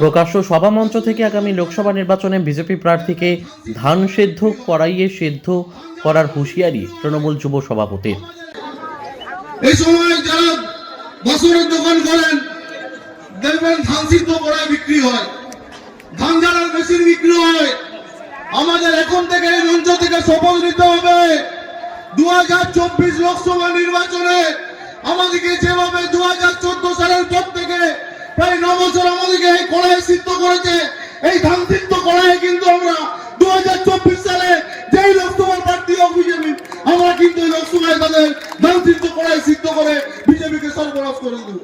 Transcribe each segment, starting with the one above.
প্রকাশ্য সভামঞ্চ থেকে আগামী লোকসভা নির্বাচনে বিজেপি প্রার্থীকে ধান সেদ্ধ করাইয়ে সেদ্ধ করার হুঁশিয়ারি তৃণমূল যুব সভাপতির। এই সময় যারা বছরের দোকান করেন, দেখবেন ধান সিদ্ধ বিক্রি হয়। ধান ঝাড়ার মেশিন বিক্রি হয়, আমাদের এখন থেকে এই মঞ্চ থেকে শপথ নিতে হবে। দু হাজার চব্বিশ লোকসভা নির্বাচনে আমাদেরকে যেভাবে দু হাজার চোদ্দ সালের পর থেকে প্রায় ন আমাদেরকে এই কড়াই সিদ্ধ করেছে। এই ধান সিদ্ধ কড়াই কিন্তু আমরা দু হাজার চব্বিশ সালে যেই লোকসভার প্রার্থী হোক বিজেপি, আমরা কিন্তু এই লোকসভায় তাদের ধান সিদ্ধ কড়াই সিদ্ধ করে বিজেপিকে সরবরাহ করে দেবো।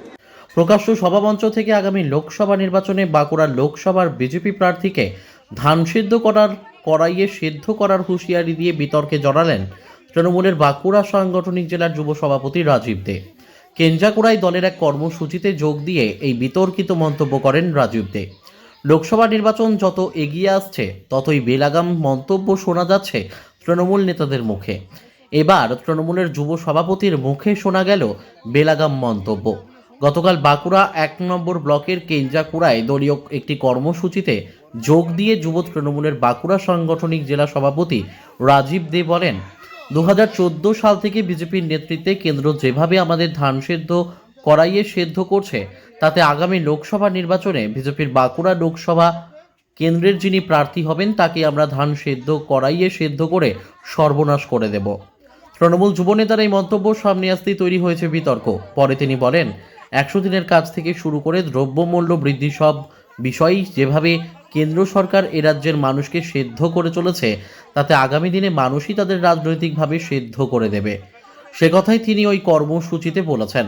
প্রকাশ্য সভামঞ্চ থেকে আগামী লোকসভা নির্বাচনে বাঁকুড়া লোকসভার বিজেপি প্রার্থীকে ধান সিদ্ধ করার কড়াইয়ে সিদ্ধ করার হুঁশিয়ারি দিয়ে বিতর্কে জড়ালেন তৃণমূলের বাঁকুড়া সাংগঠনিক জেলার যুব সভাপতি রাজীব দে। কেঞ্জাকুড়ায় দলের এক কর্মসূচিতে যোগ দিয়ে এই বিতর্কিত মন্তব্য করেন রাজীব দে। লোকসভা নির্বাচন যত এগিয়ে আসছে, ততই বেলাগাম মন্তব্য শোনা যাচ্ছে তৃণমূল নেতাদের মুখে। এবার তৃণমূলের যুব সভাপতির মুখে শোনা গেল বেলাগাম মন্তব্য। গতকাল বাঁকুড়া এক নম্বর ব্লকের কেঞ্জাকুড়ায় দলীয় একটি কর্মসূচিতে যোগ দিয়ে যুব তৃণমূলের বাঁকুড়া সাংগঠনিক জেলা সভাপতি রাজীব দে বলেন দু হাজার চোদ্দ সাল থেকে বিজেপির নেতৃত্বে কেন্দ্র যেভাবে আমাদের ধান সেদ্ধ করাইয়ে সেদ্ধ করছে, তাতে আগামী লোকসভা নির্বাচনে বিজেপির বাঁকুড়া লোকসভা কেন্দ্রের যিনি প্রার্থী হবেন, তাকে আমরা ধান সেদ্ধ করাইয়ে সেদ্ধ করে সর্বনাশ করে দেব। তৃণমূল যুবনেতার এই মন্তব্য সামনে আসতেই তৈরি হয়েছে বিতর্ক। পরে তিনি বলেন, একশো দিনের কাজ থেকে শুরু করে দ্রব্যমূল্য বৃদ্ধি সব বিষয়ই যেভাবে কেন্দ্র সরকার এ রাজ্যের মানুষকে সেদ্ধ করে চলেছে, তাতে আগামী দিনে মানুষই তাদের রাজনৈতিকভাবে সেদ্ধ করে দেবে। সে কথাই তিনি ওই কর্মসূচিতে বলেছেন।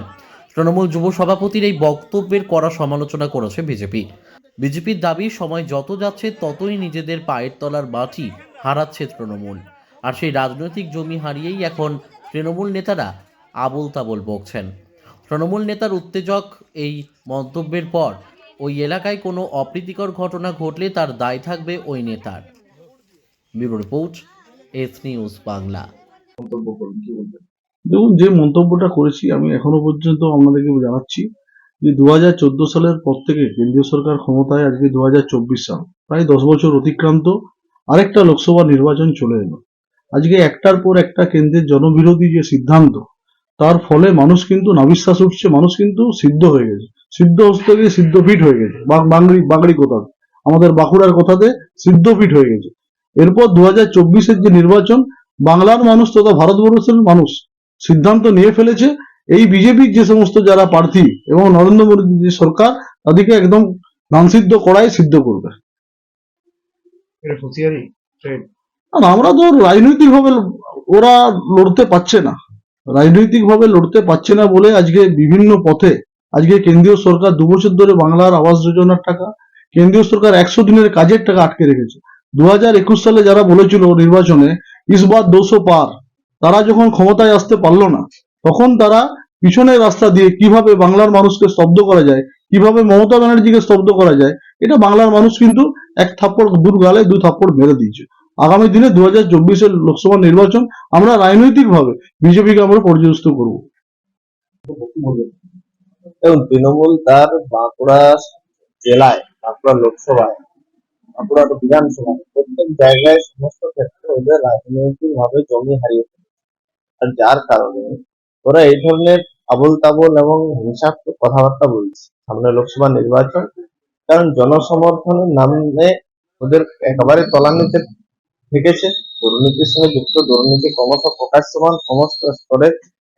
তৃণমূল যুব সভাপতির এই বক্তব্যের কড়া সমালোচনা করেছে বিজেপি। বিজেপির দাবি, সময় যত যাচ্ছে ততই নিজেদের পায়ের তলার মাটি হারাচ্ছে তৃণমূল। আর সেই রাজনৈতিক জমি হারিয়েই এখন তৃণমূল নেতারা আবোল তাবোল বকছেন। তৃণমূল নেতার উত্তেজক এই মন্তব্যের পর ওই এলাকায় কোনো অপ্রীতিকর ঘটনা ঘটলে তার দায় থাকবে ওই নেতার। Bureau report S news Bangla. মন্তব্য করুন কি বলবেন? দেখুন যে মন্তব্যটা করেছি আমি এখনও পর্যন্ত আপনাদেরকে জানাচ্ছি যে দু সালের পর থেকে কেন্দ্রীয় সরকার ক্ষমতায় আজকে দু হাজার চব্বিশ সাল প্রায় দশ বছর অতিক্রান্ত আরেকটা লোকসভা নির্বাচন চলে এলো। আজকে একটার পর একটা কেন্দ্রের জনবিরোধী যে সিদ্ধান্ত তার ফলে মানুষ কিন্তু নাবিশ্বাস উঠছে মানুষ কিন্তু সিদ্ধ হয়ে গেছে। সিদ্ধ হতে গিয়ে সিদ্ধপীঠ হয়ে গেছে। বা- বাঙড়ি বাঙড়ি কথা আমাদের বাঁকুড়ার কথাতে সিদ্ধপীঠ হয়ে গেছে। এরপর দু হাজার চব্বিশের যে নির্বাচন বাংলার মানুষ তথা ভারতবর্ষের মানুষ সিদ্ধান্ত নিয়ে ফেলেছে। এই বিজেপির যে সমস্ত যারা প্রার্থী এবং নরেন্দ্র মোদীর যে সরকার তাদেরকে একদম ধানসিদ্ধ করাই সিদ্ধ করবে। আমরা তো রাজনৈতিক ভাবে ওরা লড়তে পারছে না। রাজনৈতিক ভাবে লড়তে পারছে না বলে আজকে বিভিন্ন পথে আজকে কেন্দ্রীয় সরকার দু বছর ধরে বাংলার আবাস যোজনার টাকা, কেন্দ্রীয় সরকার একশো দিনের কাজের টাকা আটকে রেখেছে। দু হাজার একুশ সালে যারা বলেছিল নির্বাচনে ইসবার দোষো পার, তারা যখন ক্ষমতায় আসতে পারল না, তখন তারা পিছনের রাস্তা দিয়ে কীভাবে বাংলার মানুষকে স্তব্ধ করা যায়, কীভাবে মমতা ব্যানার্জিকে স্তব্ধ করা যায়, এটা বাংলার মানুষ কিন্তু এক থাপ্পড় দূর গালে দু থাপ্পড় মেরে দিয়েছে। আগামী দিনে দু হাজার চব্বিশের লোকসভা নির্বাচন আমরা রাজনৈতিক ভাবে বিজেপিকে আমরা পর্যদস্ত করব। এবং তৃণমূল তার বাঁকুড়া জেলায়, বাঁকুড়া লোকসভায়, বাঁকুড়া বিধানসভায়, প্রত্যেক জায়গায় সমস্ত ক্ষেত্রে ওদের রাজনৈতিক ভাবে জমি হারিয়ে আর যার কারণে ওরা এই ধরনের আবল তাবল এবং হিংসাত্মক কথাবার্তা বলছে সামনে লোকসভা নির্বাচন, কারণ জনসমর্থনের নামে ওদের একেবারে তলানিতে থেকেছে। দুর্নীতির সঙ্গে যুক্ত, দুর্নীতি ক্রমশ প্রকাশ্যমান, সমস্ত স্তরে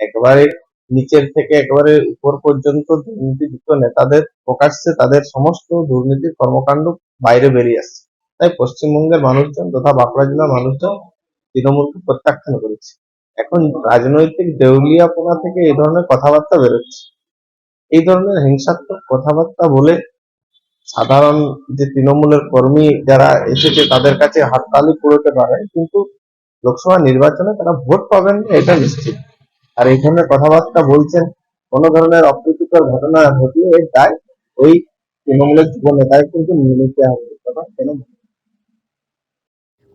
একেবারে নিচের থেকে একেবারে উপর পর্যন্ত দুর্নীতিযুক্ত নেতাদের প্রকাশ্যে তাদের সমস্ত দুর্নীতির কর্মকাণ্ড বাইরে বেরিয়ে আসছে। তাই পশ্চিমবঙ্গের মানুষজন তথা বাঁকুড়া জেলার মানুষজন তৃণমূলকে প্রত্যাখ্যান করেছে। এখন রাজনৈতিক দেউলিয়াপনা থেকে এই ধরনের কথাবার্তা বেরোচ্ছে। এই ধরনের হিংসাত্মক কথাবার্তা বলে সাধারণ যে তৃণমূলের কর্মী যারা এসেছে তাদের কাছে হাততালি পড়তে পারে কিন্তু লোকসভা নির্বাচনে তারা ভোট পাবেন না, এটা নিশ্চিত। আর এখানে কথাবার্তা বলছেন, কোন ধরনের অপ্রীতিকর ঘটনা ঘটলে এর দায় ওই তৃণমূলের জীবনে তাই কিন্তু নিয়ে নিতে হবে। কথা কেন